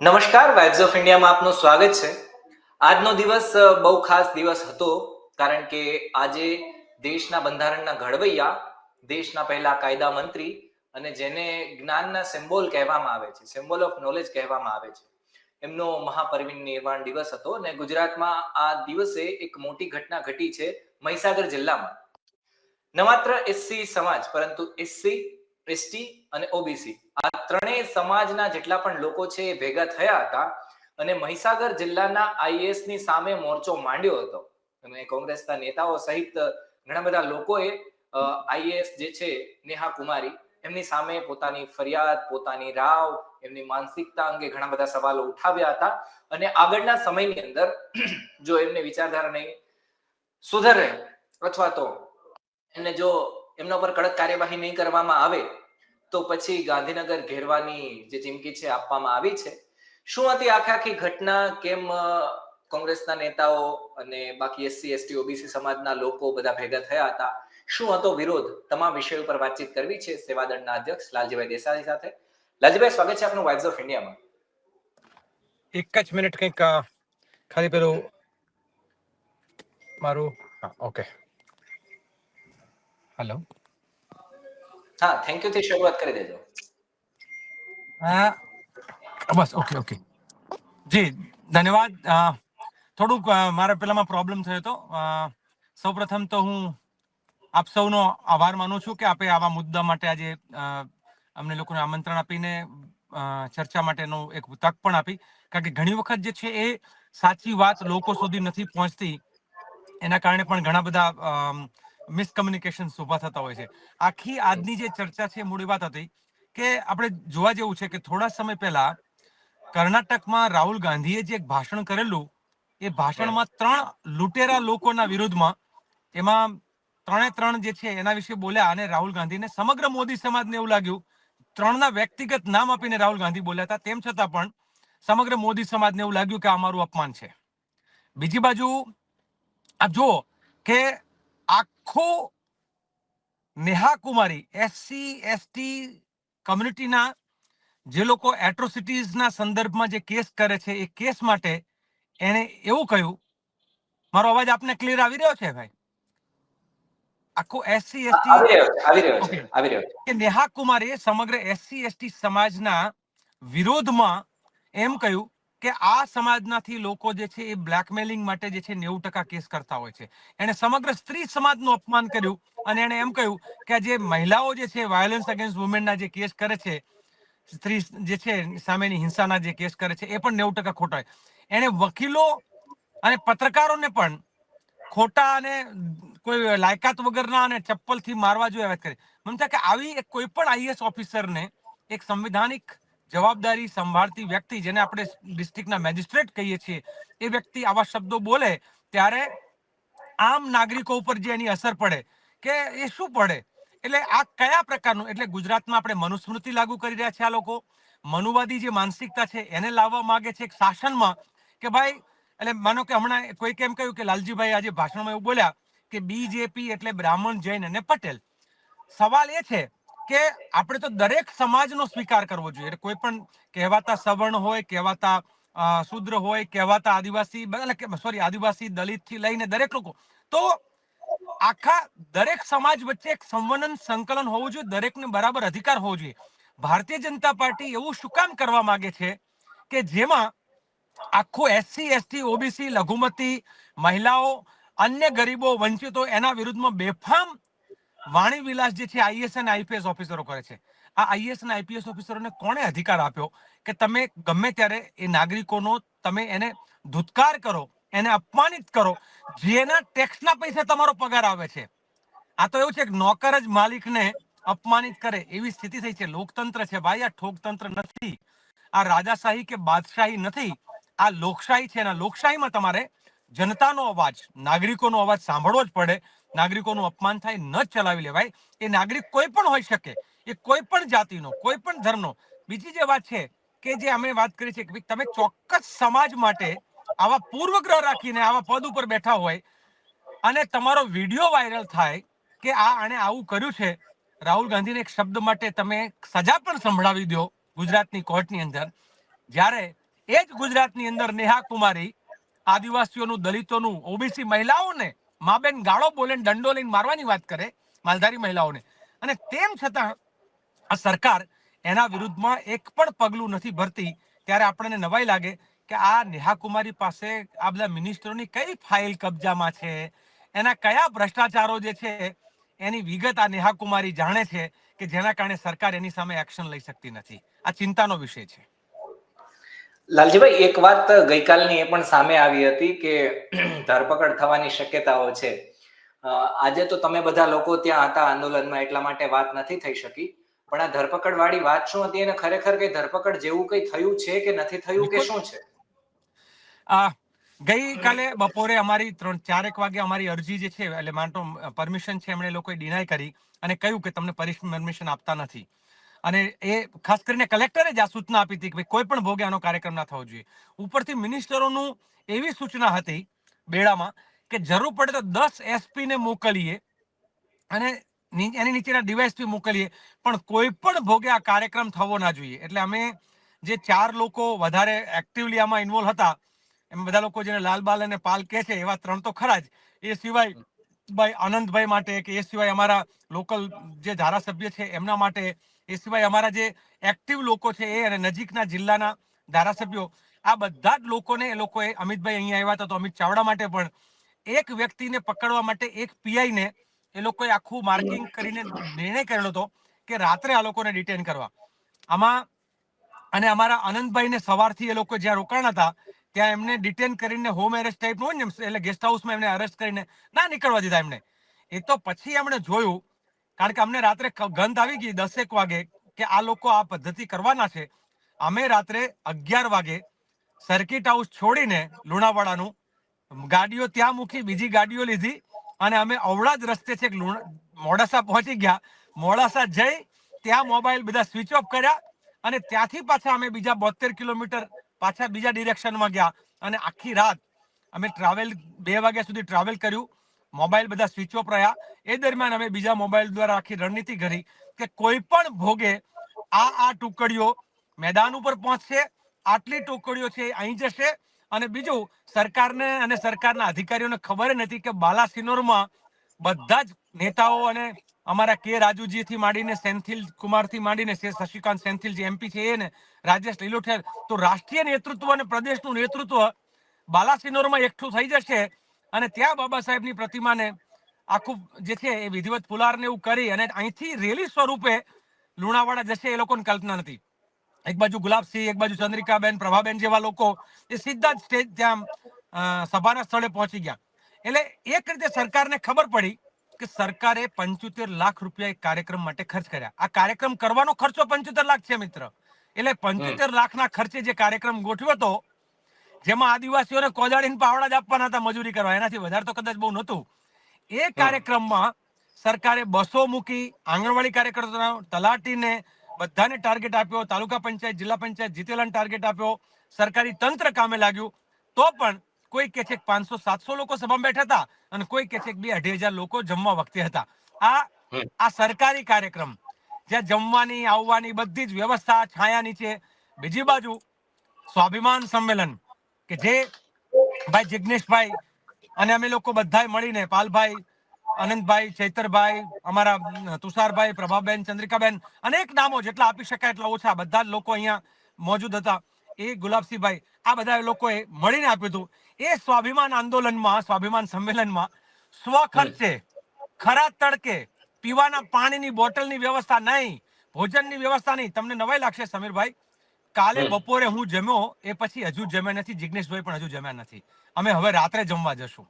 નમસ્કાર vibes of ઇન્ડિયામાં આપનું સ્વાગત છે. આજનો દિવસ બહુ ખાસ દિવસ હતો, કારણ કે આજે દેશના બંધારણના ઘડવૈયા, દેશના પહેલા કાયદા મંત્રી અને જેને જ્ઞાનના સિમ્બોલ કહેવામાં આવે છે, સિમ્બોલ ઓફ નોલેજ કહેવામાં આવે છે. એમનો મહાપરિનિર્વાણ દિવસ હતો અને ગુજરાતમાં આ દિવસે એક મોટી ઘટના ઘટી છે મહીસાગર જિલ્લામાં. ન માત્ર એસસી સમાજ, પરંતુ એસસી એસટી અને ઓબીસી. આ ત્રણેય સમાજના જેટલા પણ લોકો છે એ ભેગા થયા હતા અને મહીસાગર જિલ્લાના આઈએસની સામે મોરચો માંડ્યો હતો. અને કોંગ્રેસના નેતાઓ સહિત ઘણા બધા લોકોએ આઈએએસ જે છે નેહા કુમારી, એમની સામે પોતાની ફરિયાદ, પોતાની રાવ, એમની માનસિકતા અંગે ઘણા બધા સવાલો ઉઠાવ્યા હતા. અને આગળના સમયની અંદર જો એમને વિચારધારા નહીં સુધરે અથવા તો એમને જો એમના પર કડક કાર્યવાહી નહીં કરવામાં આવે તો પછી ગાંધીનગર ઘેરવાની જે ચીમકી છે આપવામાં આવી છે. શું હતી આખે આખી ઘટના કેમ કોંગ્રેસના નેતાઓ અને બાકી એસસી, એસટી, ઓબીસી સમાજના લોકો બધા ભેગા થયા હતા? શું હતો વિરોધ? તમામ વિષયો પર વાતચીત કરવી છે સેવાદળના અધ્યક્ષ લાલજીભાઈ દેસાઈ સાથે. લાલજીભાઈ, સ્વાગત છે આપનું વાઇબ્સ ઓફ ઇન્ડિયામાં એક જ મિનિટ કંઈક ખાલી પેલું મારું ઓકે. હેલો હા થેન્ક યુ થી શરૂઆત કરી દેજો. હા. બસ ઓકે ઓકે જી, ધન્યવાદ. થોડુંક મારા પેલામાં પ્રોબ્લેમ થયો હતો. સૌપ્રથમ તો હું આપ સૌનો આભાર માનું છું કે આપે આવા મુદ્દા માટે આજે અમને લોકોને આમંત્રણ આપીને ચર્ચા માટેનો એક તક પણ આપી. કારણ કે ઘણી વખત જે છે એ સાચી વાત લોકો સુધી નથી પહોંચતી. એના કારણે પણ ઘણા બધા મિસકમ્યુનિકેશન ઊભા થતા હોય છે. આખી આજની જે ચર્ચા છે મૂળ વાત હતી કે આપણે જોવા જેવું છે કે થોડા સમય પહેલા કર્ણાટકમાં રાહુલ ગાંધીએ જે એક ભાષણ કરેલું એ ભાષણમાં ત્રણ લૂંટેરા લોકોના વિરુદ્ધમાં એમાં ત્રણે ત્રણ જે છે એના વિશે બોલ્યા અને રાહુલ ગાંધીને સમગ્ર મોદી સમાજને એવું લાગ્યું ત્રણના વ્યક્તિગત નામ આપીને રાહુલ ગાંધી બોલ્યા હતા. તેમ છતાં પણ સમગ્ર મોદી સમાજને એવું લાગ્યું કે આ મારું અપમાન છે. બીજી બાજુ આપ જુઓ કે આખો નેહા કુમારી એસસી એસટી કમ્યુનિટીના જે લોકો એટ્રોસિટીઝના સંદર્ભમાં જે કેસ કરે છે એ કેસ માટે એણે એવું કહ્યું મારો અવાજ આપને ક્લિયર આવી રહ્યો છે ભાઈ? આખો એસસી એસટી કે નેહા કુમારે સમગ્ર એસસી એસટી સમાજના વિરોધમાં એમ કહ્યું કે આ સમાજનાથી લોકો જે છે એ બ્લેકમેલિંગ માટે જે છે નેવું ટકા કેસ કરતા હોય છે. એણે સમગ્ર સ્ત્રી સમાજનું અપમાન કર્યું અને એણે એમ કહ્યું કે જે મહિલાઓ જે છે વાયોલન્સ અગેન્સ્ટ વુમેનના જે કેસ કરે છે, સ્ત્રી જે છે સામેની હિંસાના જે કેસ કરે છે, એ પણ નેવું ટકા ખોટા એણે વકીલો અને પત્રકારોને પણ ખોટા અને કોઈ લાયકાત વગરના અને ચપ્પલથી મારવા જોઈએ વાત કરી. મમતા કે આવી એક કોઈ પણ આઈએસ ઓફિસરને એક સંવિધાનિક જવાબદારી સંભાળતી વ્યક્તિ જેને આપણે ડિસ્ટ્રિક્ટના મેજિસ્ટ્રેટ કહીએ છીએ, એ વ્યક્તિ આવા શબ્દો બોલે ત્યારે આમ નાગરિકો ઉપર જે એની અસર પડે કે એ શું પડે? એટલે આ કયા પ્રકારનું? એટલે ગુજરાતમાં આપણે મનુસ્મૃતિ લાગુ કરી રહ્યા છે આ લોકો. મનુવાદી જે માનસિકતા છે એને લાવવા માંગે છે એક શાસનમાં કે ભાઈ, એટલે માનો કે હમણાં કોઈક એમ કહ્યું કે લાલજીભાઈ આજે ભાષણમાં એવું બોલ્યા કે બીજેપી એટલે બ્રાહ્મણ જૈન અને પટેલ. સવાલ એ છે કે આપણે તો દરેક સમાજનો સ્વીકાર કરવો જોઈએ. કોઈ પણ કહેવાતા સવર્ણ હોય, કહેવાતા શૂદ્ર હોય, કહેવાતા આદિવાસી સોરી, આદિવાસી દલિતથી લઈને દરેક લોકો. તો આખા દરેક સમાજ વચ્ચે એક સંવનન સંકલન હોવું જોઈએ. દરેકને બરાબર અધિકાર હોવો જોઈએ. ભારતીય જનતા પાર્ટી એવું શું કામ કરવા માંગે છે કે જેમાં આખું એસસી એસટી ઓબીસી લઘુમતી, મહિલાઓ, અન્ય ગરીબો, વંચિતો એના વિરુદ્ધમાં બેફામ વાણી વિલાસ જે છે આઈએસ અને આઈપીએસ ઓફિસરો કરે છે. આ આઈએસ અને આઈપીએસ ઓફિસરોને કોણે અધિકાર આપ્યો? કે તમે ગમે ત્યારે એ નાગરિકોનો તમે એને ધુતકાર કરો, એને અપમાનિત કરો, જેના ટેક્સના પૈસા તમારો પગાર આવે છે. આ તો એવું છે કે નોકર જ માલિકને અપમાનિત કરે એવી સ્થિતિ થઈ છે. લોકતંત્ર છે ભાઈ, આ ઠોકતંત્ર નથી. આ રાજાશાહી કે બાદશાહી નથી. આ લોકશાહી છે. અને લોકશાહીમાં તમારે જનતાનો અવાજ, નાગરિકોનો અવાજ સાંભળવો જ પડે. નાગરિકોનું અપમાન થાય, ન ચલાવી લેવાય. એ નાગરિક કોઈ પણ હોઈ શકે, એ કોઈ પણ જાતિનો, કોઈ પણ ધર્મનો. બીજી જે વાત છે કે જે અમે વાત કરી છે કે તમે ચોક્કસ સમાજ માટે આવા પૂર્વગ્રહ રાખીને આવા પદ ઉપર બેઠા હોય અને તમારો વીડિયો વાયરલ થાય કે આ આણે આવું કર્યું છે, રાહુલ ગાંધીને એક શબ્દ માટે તમે સજા પણ સંભળાવી દો ગુજરાતની કોર્ટની અંદર. જ્યારે એ જ ગુજરાતની અંદર નેહા કુમારી આદિવાસીઓનું, દલિતોનું, ઓબીસી મહિલાઓને માબેન ગાળો બોલે દંડો લઈને મારવાની વાત કરે માલધારી મહિલાઓને. અને તેમ છતાં આ સરકાર એના વિરુદ્ધમાં એક પણ પગલું નથી ભરતી. ત્યારે આપણને નવાઈ લાગે કે આ નેહા કુમારી પાસે આ બધા મિનિસ્ટરોની કઈ ફાઇલ કબજામાં છે? એના કયા ભ્રષ્ટાચારો જે છે, એની વિગત આ નેહા કુમારી જાણે છે કે જેના કારણે સરકાર એની સામે એક્શન લઈ શકતી નથી? આ ચિંતાનો વિષય છે. લાલજીભાઈ એક વાત ગઈકાલની એ પણ સામે આવી હતી કે ધરપકડ થવાની શક્યતાઓ છે. આજે તો તમે બધા લોકો ત્યાં હતા આંદોલનમાં એટલા માટે વાત નથી થઈ શકી. પણ આ ધરપકડ વાળી વાત શું હતી અને ખરેખર કઈ ધરપકડ જેવું કઈ થયું છે કે નથી થયું કે શું છે? આ ગઈકાલે બપોરે અમારી ત્રણ ચારેક વાગે અમારી અરજી જે છે એટલે માનતો પરમિશન છે એમણે લોકોએ ડિનાય કરી અને કહ્યું કે તમને પરમિશન આપતા નથી. અને એ ખાસ કરીને કલેક્ટરે જ આ સૂચના આપી હતી કે કોઈ પણ ભોગે આનો કાર્યક્રમ ના થવો જોઈએ. ઉપરથી મિનિસ્ટરોનું એવી સૂચના હતી બેડામાં કે જરૂર પડે તો દસ એસપી ને મોકલીએ અને એની નીચેના ડીવાયસપી મોકલીએ, પણ કોઈ પણ ભોગે આ કાર્યક્રમ થવો ના જોઈએ. એટલે અમે જે ચાર લોકો વધારે એક્ટિવલી આમાં ઇન્વોલ્વ હતા, એમ બધા લોકો જેને લાલબાલ અને પાલ કહે છે, એવા ત્રણ તો ખરા જ. એ સિવાય ભાઈ આનંદભાઈ માટે કે એ સિવાય અમારા લોકલ જે ધારાસભ્ય છે, એમના માટે એ સિવાય અમારા જે એક્ટિવ લોકો છે એ અને નજીકના જિલ્લાના ધારાસભ્યો, આ બધા જ લોકોને એ લોકોએ અમિતભાઈ અહીંયા આવ્યા હતા તો અમિત ચાવડા માટે પણ એક વ્યક્તિને પકડવા માટે એક પીઆઈને એ લોકોએ આખું માર્કિંગ કરીને નિર્ણય કરેલો હતો કે રાત્રે આ લોકોને ડિટેન કરવા. આમાં અને અમારા આનંદભાઈને સવારથી એ લોકો જ્યાં રોકાણ હતા, ત્યાં એમને ડિટેન કરીને હોમ એરેસ્ટ ટાઈપનું હોય ને એટલે ગેસ્ટ હાઉસમાં એમને અરેસ્ટ કરીને ના નીકળવા દીધા એમને. એ તો પછી એમણે જોયું કારણ કે અમને રાત્રે ગંધ આવી ગઈ દસેક વાગે કે આ લોકો આ પદ્ધતિ કરવાના છે. અમે રાત્રે અગિયાર વાગે સર્કિટ હાઉસ છોડીને લુણાવાડાનું ગાડીઓ ત્યાં મૂકી બીજી ગાડીઓ લીધી અને અમે અવળા જ રસ્તે છે મોડાસા પહોંચી ગયા. મોડાસા જઈ ત્યાં મોબાઈલ બધા સ્વિચ ઓફ કર્યા અને ત્યાંથી પાછા અમે બીજા બોતેર કિલોમીટર પાછા બીજા ડિરેક્શનમાં ગયા. અને આખી રાત અમે ટ્રાવેલ બે વાગ્યા સુધી ટ્રાવેલ કર્યું. મોબાઈલ બધા સ્વિચ ઓફ રહ્યા. એ દરમિયાન અમે બીજા મોબાઈલ દ્વારા આખી રણનીતિ કરી કે કોઈ પણ ભોગે આ આ ટુકડીઓ મેદાન ઉપર પહોંચશે, આટલી ટુકડીઓ છે અહીં જશે અને બીજું સરકારને અને સરકારના અધિકારીઓને ખબર નથી કે બાલાસિનોરમાં બધા જ નેતાઓ અને અમારા કે રાજુજી થી માંડીને સેન્થિલ કુમારથી માંડીને શશિકાંત સેન્થિલ જે એમપી છે એને રાજેશ લીલોઠેર, તો રાષ્ટ્રીય નેતૃત્વ અને પ્રદેશનું નેતૃત્વ બાલાસિનોરમાં એકઠું થઈ જશે અને ત્યાં બાબા સાહેબની પ્રતિમાને આખું જે છે એ વિધિવત ફુલારને એવું કરી અને અહીંથી રેલી સ્વરૂપે લુણાવાડા જશે એ લોકોની કલ્પના નથી. એક બાજુ ગુલાબસિંહ એક બાજુ ચંદ્રિકાબેન પ્રભાબેન જેવા લોકો એ સીધા જ સ્ટેજ ત્યાં સભાના સ્થળે પહોંચી ગયા. એટલે એક રીતે સરકારને ખબર પડી કે સરકારે પંચોતેર લાખ રૂપિયા એક કાર્યક્રમ માટે ખર્ચ કર્યા. આ કાર્યક્રમ કરવાનો ખર્ચો પંચોતેર લાખ છે મિત્ર. એટલે પંચોતેર લાખના ખર્ચે જે કાર્યક્રમ ગોઠવ્યો હતો જેમાં આદિવાસીઓને કોદાળીને પાવડા જ આપવાના હતા મજૂરી કરવા. એનાથી વધારે તો કદાચ બહુ નહોતું. એ કાર્યક્રમમાં સરકારે બસો મૂકી આંગણવાડી કાર્યકર્તાઓ તલાટીને બધાને ટાર્ગેટ આપ્યો તાલુકા પંચાયત જિલ્લા પંચાયત જીતેલાને ટાર્ગેટ આપ્યો. સરકારી તંત્ર કામે લાગ્યું. તો પણ કોઈ કે છે પાંચસો સાતસો લોકો સભામાં બેઠા હતા અને કોઈ કે છે બે અઢી હજાર લોકો જમવા વખતે હતા. આ આ સરકારી કાર્યક્રમ જ્યાં જમવાની આવવાની બધી જ વ્યવસ્થા છાયા નીચે બીજી બાજુ સ્વાભિમાન સંમેલન. કે જે ભાઈ જિગ્નેશભાઈ અને અમે લોકો બધા મળીને, પાલભાઈ, અનંતભાઈ, ચૈતરભાઈ, અમારા તુષારભાઈ, પ્રભાબેન, ચંદ્રિકાબેન અનેક નામો જેટલા આપી શકાય એટલા ઓછા બધા જ લોકો અહીંયા મોજૂદ હતા. એ ગુલાબસિંહભાઈ, આ બધા લોકોએ મળીને આપ્યું હતું. એ સ્વાભિમાન આંદોલનમાં, સ્વાભિમાન સંમેલનમાં સ્વખર્ચે ખરા તડકે પીવાના પાણીની બોટલની વ્યવસ્થા નહીં, ભોજનની વ્યવસ્થા નહીં. તમને નવાઈ લાગશે, સમીરભાઈ. કાલે બપોરે હું જમ્યો એ પછી હજુ જમ્યા નથી જિગ્નેશભાઈ પણ હજુ જમ્યા નથી. અમે હવે રાત્રે જમવા જશું.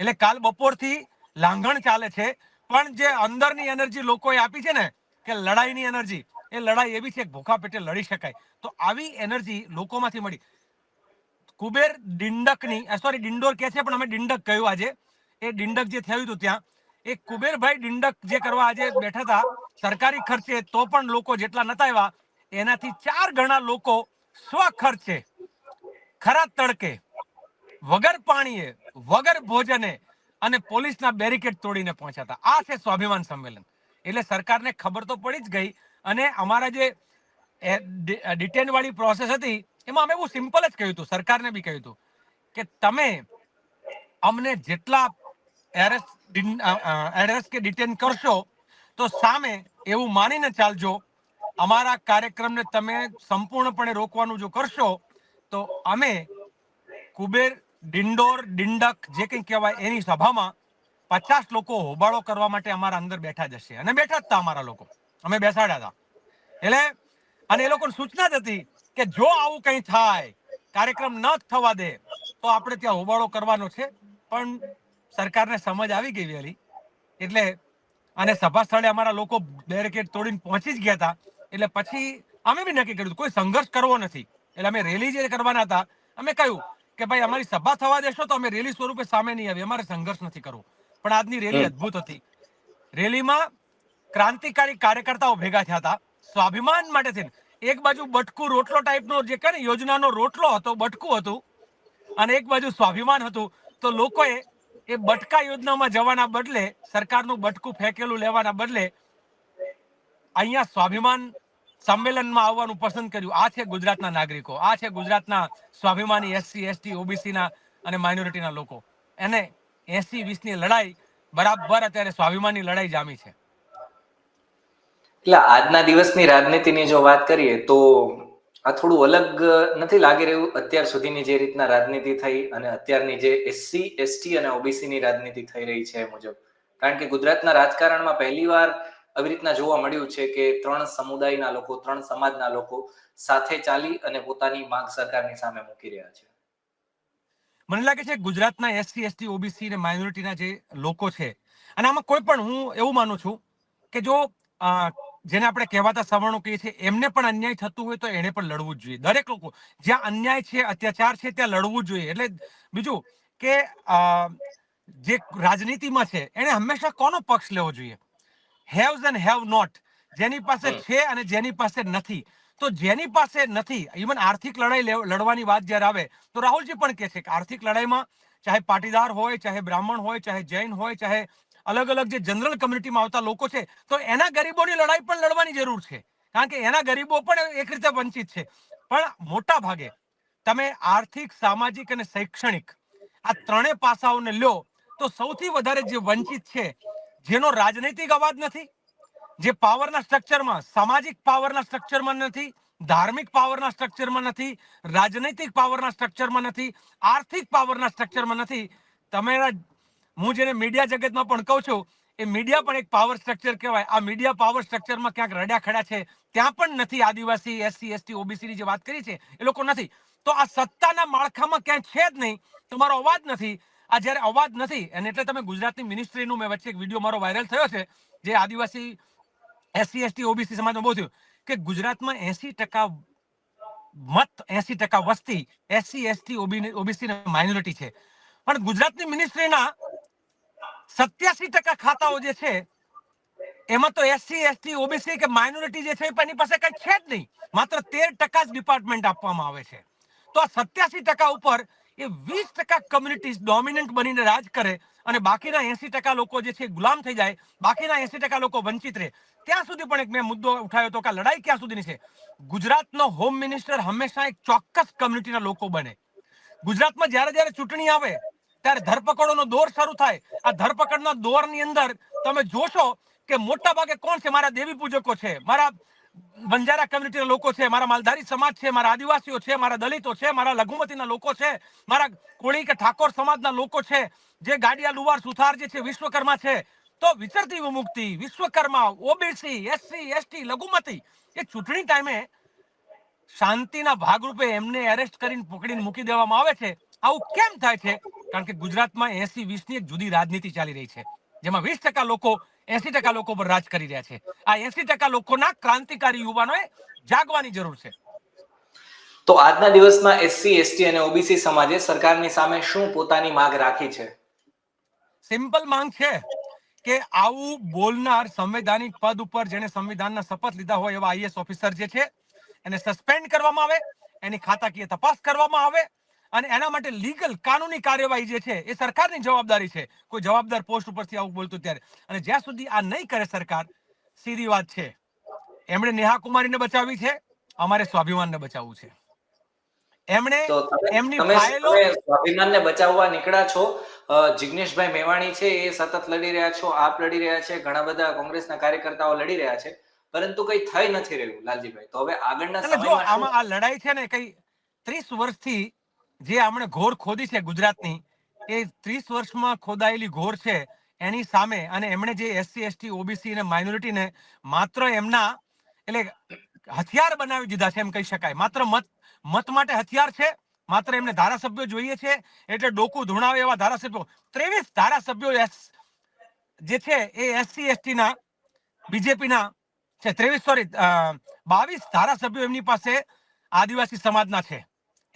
એટલે કાલ બપોરથી લાંઘણ ચાલે છે પણ જે અંદરની એનર્જી લોકોએ આપી છે ને કે લડાઈની એનર્જી એ લડાઈ એવી છે કે ભૂખા પેટે લડી શકાય. તો આવી એનર્જી લોકોમાંથી મળી. કુબેર ડિંડકની સોરી ડિંડોર કે છે પણ અમે ડિંડક કહ્યું આજે. એ ડિંડક જે થયું હતું ત્યાં એ કુબેરભાઈ ડિંડક જે કરવા આજે બેઠા હતા સરકારી ખર્ચે તો પણ લોકો જેટલા નતા આવ્યા એનાથી ચાર ગણા લોકો સ્વખર્ચે ખરા તડકે, વગર પાણીએ, વગર ભોજને અને પોલીસના બેરિકેડ તોડીને પહોંચ્યા હતા. આ છે સ્વાભિમાન સંમેલન. એટલે સરકારને ખબર તો પડી જ ગઈ અને અમારા જે ડિટેન વાળી પ્રોસેસ હતી, એમાં અમે બહુ સિમ્પલ જ કહ્યું હતું, સરકારને બી કહ્યું હતું કે તમે અમને જેટલા એરેસ્ટ એરેસ્ટ કે ડિટેન કરશો તો સામે એવું માનીને ચાલજો અમારા કાર્યક્રમને તમે સંપૂર્ણપણે રોકવાનું જો કરશો, તો અમે કુબેર, ડિંડોર, ડિંડક જે કંઈ કહેવાય એની સભામાં પચાસ લોકો હોબાળો કરવા માટે અમારા અંદર બેઠા જશે. અને બેઠા જ હતા અમારા લોકો. અમે બેસાડ્યા હતા. એટલે, અને એ લોકોની સૂચના જ હતી કે જો આવું કંઈ થાય, કાર્યક્રમ ન થવા દે, તો આપણે ત્યાં હોબાળો કરવાનો છે. પણ સરકારને સમજ આવી ગઈ વહેલી. એટલે, અને સભા સ્થળે અમારા લોકો બેરિકેડ તોડીને પહોંચી જ ગયા હતા. એટલે પછી અમે બી નક્કી કર્યું કોઈ સંઘર્ષ કરવો નથી. એટલે અમે રેલી જે કરવાના હતા અમે કહ્યું કે ભાઈ અમારી સભા થવા દેશો તો અમે રેલી સ્વરૂપે સામે નહીં આવી અમારે સંઘર્ષ નથી કરવો. પણ આજની રેલી અદભુત હતી. રેલીમાં ક્રાંતિકારી કાર્યકર્તાઓ ભેગા થયા હતા. સ્વાભિમાન માટે થઈને એક બાજુ બટકું રોટલો ટાઈપનો જે કહે ને યોજનાનો રોટલો હતો બટકું હતું અને એક બાજુ સ્વાભિમાન હતું. તો લોકોએ એ બટકા યોજનામાં જવાના બદલે સરકારનું બટકું ફેંકેલું લેવાના બદલે અહીંયા સ્વાભિમાન સંમેલનમાં આવવાનું પસંદ કર્યું. આ છે ગુજરાતના નાગરિકો. આ છે ગુજરાતના સ્વાભિમાની એસસી એસટી ઓબીસીના અને માઇનોરિટીના લોકો. એને એસી, વીસની લડાઈ બરાબર અત્યારે સ્વાભિમાનની લડાઈ જામી છે. એટલે આજના દિવસની રાજનીતિની જો વાત કરીએ તો આ થોડું અલગ નથી લાગી રહ્યું અત્યાર સુધીની જે રીતના રાજનીતિ થઈ અને અત્યારની જે એસસી એસટી અને ઓબીસી ની રાજનીતિ થઈ રહી છે મુજબ. કારણ કે ગુજરાતના રાજકારણમાં પહેલીવાર આવી રીતના જોવા મળ્યું છે કે ત્રણ સમુદાયના લોકો, ત્રણ સમાજના લોકો સાથે ચાલી અને પોતાની માંગ સરકારની સામે મૂકી રહ્યા છે. મને લાગે છે ગુજરાતના એસસી, એસટી, ઓબીસી અને માઇનોરિટીના જે લોકો છે, અને આમાં કોઈ પણ હું એવું માનું છું કે જો જેને આપણે કહેવાતા સવર્ણો કહીએ છીએ, એમને પણ અન્યાય થતું હોય તો એને પણ લડવું જ જોઈએ. દરેક લોકો, જ્યાં અન્યાય છે, અત્યાચાર છે, ત્યાં લડવું જોઈએ. એટલે બીજું કે જે રાજનીતિમાં છે, એને હંમેશા કોનો પક્ષ લેવો જોઈએ? હેવ્સ એન્ડ હેવ નોટ જેની પાસે છે અને જેની પાસે નથી. તો જેની પાસે નથી ઇવન આર્થિક લડાઈ લડવાની વાત જ્યારે આવે તો રાહુલજી પણ કહે છે કે આર્થિક લડાઈમાં ચાહે પાટીદાર હોય ચાહે બ્રાહ્મણ હોય ચાહે જૈન હોય ચાહે અલગ અલગ જે જનરલ કમ્યુનિટીમાં આવતા લોકો છે તો એના ગરીબોની લડાઈ પણ લડવાની જરૂર છે. કારણ કે એના ગરીબો પણ એક રીતે વંચિત છે. પણ મોટા ભાગે તમે આર્થિક સામાજિક અને શૈક્ષણિક આ ત્રણેય પાસાઓને લ્યો તો સૌથી વધારે જે વંચિત છે જેનો રાજનૈતિક અવાજ નથી, જે પાવરના સ્ટ્રક્ચરમાં સામાજિક પાવરના સ્ટ્રક્ચરમાં નથી, ધાર્મિક પાવરના સ્ટ્રક્ચરમાં નથી, રાજનૈતિક પાવરના સ્ટ્રક્ચરમાં નથી, આર્થિક પાવરના સ્ટ્રક્ચરમાં નથી. તમે હું જેને મીડિયા જગતમાં પણ કહું છું, એ મીડિયા પણ એક પાવર સ્ટ્રક્ચર કહેવાય. આ મીડિયા પાવર સ્ટ્રક્ચરમાં ક્યાંક રડ્યા ખડા છે, ત્યાં પણ નથી આદિવાસી એસસી એસટી ઓબીસીની જે વાત કરી છે, એ લોકો નથી. તો આ સત્તાના માળખામાં ક્યાંય છે જ નહીં, તમારો અવાજ નથી. આ જ્યારે અવાજ નથી, અને એટલે તમે ગુજરાતની મિનિસ્ટ્રીનું મેં વચ્ચે એક વીડિયો મારો વાયરલ થયો છે, જે આદિવાસી એસસી, એસટી, ઓબીસી સમાજમાં બહુ થયું, કે ગુજરાતમાં એસી ટકા મત એસી ટકા વસ્તી એસસી, એસટી ઓબીસી માઇનોરિટી છે. પણ ગુજરાતની મિનિસ્ટ્રીના સત્યાસી ટકા ખાતાઓ જે છે, એમાં તો એસસી, એસટી, ઓબીસી કે માઇનોરિટી જે છે, એની પાસે કઈ છે જ નહીં. માત્ર તેર ટકા જ ડિપાર્ટમેન્ટ આપવામાં આવે છે. તો આ સત્યાસી ટકા ઉપર એ વીસ ટકા કમ્યુનિટીઝ ડોમિનન્ટ બનીને રાજ કરે અને બાકીના એસી ટકા લોકો જે છે ગુલામ થઈ જાય, બાકીના એસી ટકા લોકો વંચિત રહે. ત્યાં સુધી પણ એક મેં મુદ્દો ઉઠાવ્યો હતો કે લડાઈ ક્યાં સુધીની છે? ગુજરાતનો હોમ મિનિસ્ટર હંમેશા એક ચોક્કસ કમ્યુનિટીના લોકો બને. ગુજરાતમાં જ્યારે જ્યારે ચૂંટણી આવે, ત્યારે ધરપકડોનો દોર શરૂ થાય. આ ધરપકડના દોરની અંદર તમે જોશો કે મોટા ભાગે કોણ છે? મારા દેવી પૂજકો છે. મારા બંજારા કમ્યુનિટીના લોકો છે, મારા માલધારી સમાજ છે, મારા આદિવાસીઓ છે, મારા દલિતો છે, મારા લઘુમતીના લોકો છે, મારા કોળી કે ઠાકોર સમાજના લોકો છે, જે ગાડિયા લુવાર સુથાર જે છે, વિશ્વકર્મા છે, તો વિચરતી વિમુક્તિ વિશ્વકર્મા, ઓબીસી, એસસી, એસટી, લઘુમતી, એ ચૂંટણી ટાઈમે શાંતિના ભાગરૂપે એમને એરેસ્ટ કરીને પકડીને મૂકી દેવામાં આવે છે. આવું કેમ થાય છે? કારણ કે ગુજરાતમાં એસી વીસની એક જુદી રાજનીતિ ચાલી રહી છે. જેમાં વીસ ટકા લોકો એસી ટકા લોકો પર રાજ કરી રહ્યા છે. આ એસી ટકા લોકોના ક્રાંતિકારી યુવાનોએ જાગવાની જરૂર છે. તો આજના દિવસમાં એસસી એસટી અને ઓબીસી સમાજે સરકારની સામે શું પોતાની માંગ રાખી છે? સિમ્પલ માંગ છે કે આવું બોલનાર સંવૈધાનિક પદ ઉપર જેને સંવિધાનના શપથ લીધા હોય એવા આઈએસ ઓફિસર જે છે એને સસ્પેન્ડ કરવામાં આવે એની ખાતાકીય તપાસ કરવામાં આવે અને એના માટે લીગલ કાનૂની કાર્યવાહી જે છે એ સરકારની જવાબદારી છે. કોઈ જવાબદાર પોસ્ટ ઉપરથી આવું બોલતું ત્યારે. અને જ્યાં સુધી આ નહીં કરે સરકાર સીધી વાત છે. એમણે નેહા કુમારીને બચાવી છે અમારે સ્વાભિમાનને બચાવવું છે. એમણે એમની ફાઇલો સ્વાભિમાનને બચાવવા નીકળ્યા છો. જિગ્નેશભાઈ મેવાણી છે એ સતત લડી રહ્યા છો આપ લડી રહ્યા છે ઘણા બધા કોંગ્રેસના કાર્યકર્તાઓ લડી રહ્યા છે. પરંતુ કઈ થઈ નથી રહ્યું લાલજીભાઈ. તો હવે આગળના સમયમાં આમાં આ લડાઈ છે ને કઈ ત્રીસ વર્ષથી જે આપણે ઘોર ખોદી છે ગુજરાતની, એ ત્રીસ વર્ષમાં ખોદાયેલી ઘોર છે એની સામે અને એમણે જે એસસી એસટી ઓબીસી અને માઇનોરિટીને માત્ર એમના એટલે હથિયાર બનાવી દીધા છે એમ કહી શકાય. માત્ર મત મત માટે હથિયાર છે, માત્ર એમને ધારાસભ્યો જોઈએ છે, એટલે ડોકું ધૂણાવે એવા ધારાસભ્યો. ત્રેવીસ ધારાસભ્યો એસ- જે છે એ એસસી એસટીના બીજેપીના બીજેપી છે. ત્રેવીસ, સોરી બાવીસ ધારાસભ્યો એમની પાસે આદિવાસી સમાજના છે.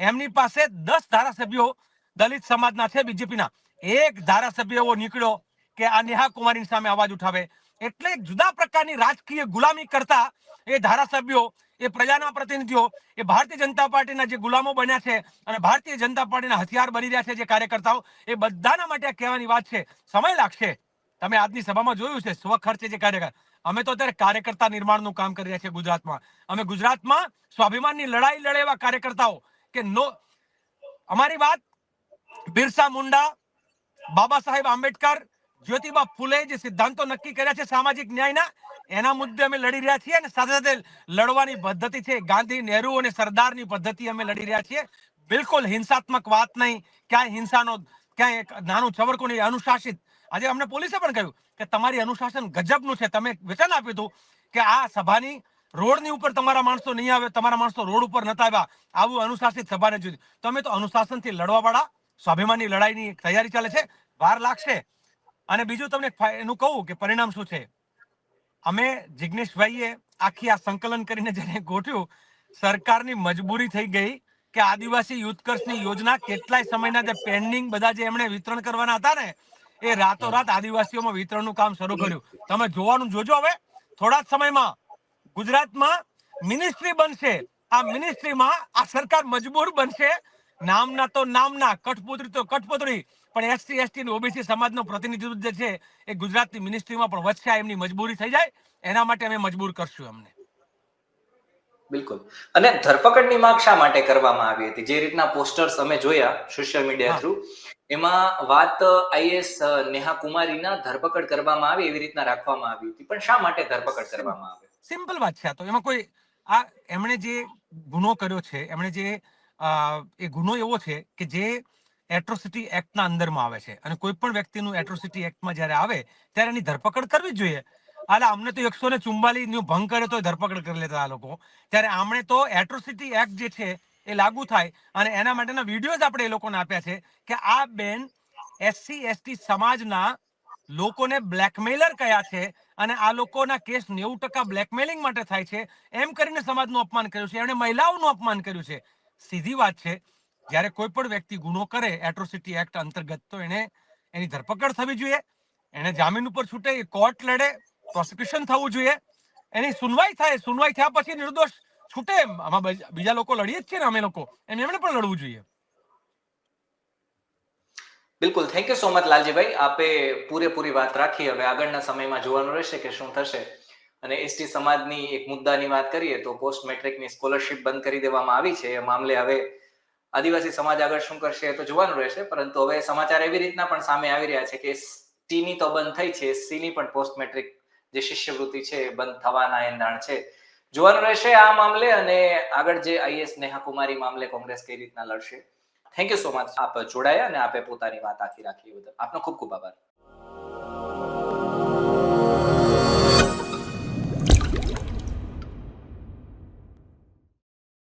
એમની પાસે દસ ધારાસભ્યો દલિત સમાજના છે બીજેપીના. એક ધારાસભ્ય એવો નીકળ્યો કે આ નેહા કુમારીની સામે અવાજ ઉઠાવે. એટલે જુદા પ્રકારની રાજકીય ગુલામી કરતા એ ધારાસભ્યો, એ પ્રજાના પ્રતિનિધિઓ, એ ભારતીય જનતા પાર્ટીના જે ગુલામો બન્યા છે અને ભારતીય જનતા પાર્ટીના હથિયાર બની રહ્યા છે જે કાર્યકર્તાઓ, એ બધાના માટે આ કહેવાની વાત છે. સમય લાગશે. તમે આજની સભામાં જોયું છે સ્વખર્ચે જે કાર્યકર. અમે તો અત્યારે કાર્યકર્તા નિર્માણનું કામ કરી રહ્યા છીએ ગુજરાતમાં. અમે ગુજરાતમાં સ્વાભિમાનની લડાઈ લડે એવા કાર્યકર્તાઓ કે નો, અમારી વાત બિરસા મુંડા, બાબા સાહેબ આંબેડકર, જ્યોતિબા ફૂલે જે સિદ્ધાંતો નક્કી કર્યા છે સામાજિક ન્યાયના, એના મુદ્દે અમે લડી રહ્યા છીએ અને સાથે સાથે લડવાની પદ્ધતિ છે, ગાંધી નહેરુ અને સરદારની પદ્ધતિ અમે લડી રહ્યા છીએ. બિલકુલ હિંસાત્મક વાત નહીં, ક્યાંય હિંસાનો, ક્યાંય એક નાનું ચવરકું નહીં, અનુશાસિત. આજે અમને પોલીસે પણ કહ્યું કે તમારી અનુશાસન ગજબનું છે. તમે વચન આપ્યું હતું કે આ સભાની રોડની ઉપર તમારા માણસો નહીં આવે, તમારા માણસો રોડ ઉપર નતા આવ્યા. આવું અનુશાસિત સભાને જોયું. તો અમે તો અનુશાસનથી લડવા વાળા સ્વાભિમાનની લડાઈની તૈયારી ચાલે છે, વાર લાગશે. અને બીજું તમને એનું કહું કે પરિણામ શું છે? અમે જિગ્નેશભાઈએ આખી આ સંકલન કરીને જેને ગોઠવ્યું, સરકારની મજબૂરી થઈ ગઈ કે આદિવાસી યુદ્ધકર્ષની યોજના કેટલાય સમયના જે પેન્ડિંગ બધા જે એમણે વિતરણ કરવાના હતા ને, એ રાતોરાત આદિવાસીઓમાં વિતરણનું કામ શરૂ કર્યું. તમે જોવાનું જોજો હવે. થોડા જ સમયમાં ગુજરાતમાં મિનિસ્ટ્રી બનશે. આ મિનિસ્ટ્રીમાં આ સરકાર મજબૂર બનશે. નામના તો નામના કઠપુતળી તો કઠપુતળી. પણ એસસી એસટી અને ઓબીસી સમાજનો પ્રતિનિધિત્વ જે છે એ ગુજરાતની મિનિસ્ટ્રીમાં પણ વધશે એમની મજબૂરી થઈ જાય. એના માટે અમે મજબૂર કરશું એમને. બિલકુલ. અને ધરપકડની માંગ શા માટે કરવામાં આવી હતી? જે રીતના પોસ્ટર્સ અમે જોયા સોશિયલ મીડિયા થ્રુ એમાં વાત આઈએસ નેહા કુમારીના ધરપકડ કરવામાં આવી એવી રીતના રાખવામાં આવી હતી. પણ શા માટે ધરપકડ કરવામાં આવી? સિમ્પલ વાત છે તો. એમાં કોઈ આ એમણે જે ગુનો કર્યો છે, એમણે જે એ ગુનો એવો છે કે જે એટ્રોસિટી એક્ટના અંદરમાં આવે છે. અને કોઈ પણ વ્યક્તિનું એટ્રોસિટી એક્ટમાં જ્યારે આવે, ત્યારે એની ધરપકડ કરવી જ જોઈએ. હાલ અમને તો એકસો ને ચુમ્બાલીસનું ભંગ કરે તો ધરપકડ કરી લેતા આ લોકો. ત્યારે આમણે તો એટ્રોસિટી એક્ટ જે છે, એ લાગુ થાય. અને એના માટેના વિડીયોઝ આપણે એ લોકોને આપ્યા છે કે આ બેન એસસી, એસટી સમાજના લોકોને બ્લેકમેલર કયા છે અને આ લોકોના કેસ નેવું ટકા બ્લેકમેલિંગ માટે થાય છે. એમ કરીને સમાજનું અપમાન કર્યું છે. એમણે મહિલાઓનું અપમાન કર્યું છે. સીધી વાત છે, જ્યારે કોઈ પણ વ્યક્તિ ગુનો કરે એટ્રોસિટી એક્ટ અંતર્ગત, તો એને એની ધરપકડ થવી જોઈએ. એને જામીન ઉપર છૂટે, એ કોર્ટ લડે પ્રોસિક્યુશન થવું જોઈએ. એની સુનવાઈ થાય, સુનવાઈ થયા પછી નિર્દોષ છૂટે. આમાં બજ- લોકો લડીએ જ છીએ ને અમે લોકો. એમ, એમણે પણ લડવું જોઈએ. બિલકુલ thank you so much Laljibhai. આપે પૂરેપૂરી વાત રાખી. હવે આગળના સમયમાં જોવાનું રહેશે કે શું થશે. અને એસટી સમાજની એક મુદ્દાની વાત કરીએ તો પોસ્ટ મેટ્રિકની સ્કોલરશિપ બંધ કરી દેવામાં આવી છે. એ મામલે હવે આદિવાસી સમાજ આગળ શું કરશે એ તો જોવાનું રહેશે. પરંતુ હવે સમાચાર એવી રીતના પણ સામે આવી રહ્યા છે કે ટીની તો બંધ થઈ છે. સીની પણ પોસ્ટ મેટ્રિક જે શિષ્યવૃત્તિ છે એ બંધ થવાના એંધાણ છે. જોવાનું રહેશે આ મામલે અને આગળ જે આઈએસ નેહા કુમારી મામલે કોંગ્રેસ કઈ રીતના લડશે. થેન્ક યુ સો મચ આપ જોડાયા અને આપે પોતાની વાત આખી રાખી બદલ. આપનો ખૂબ ખૂબ આભાર.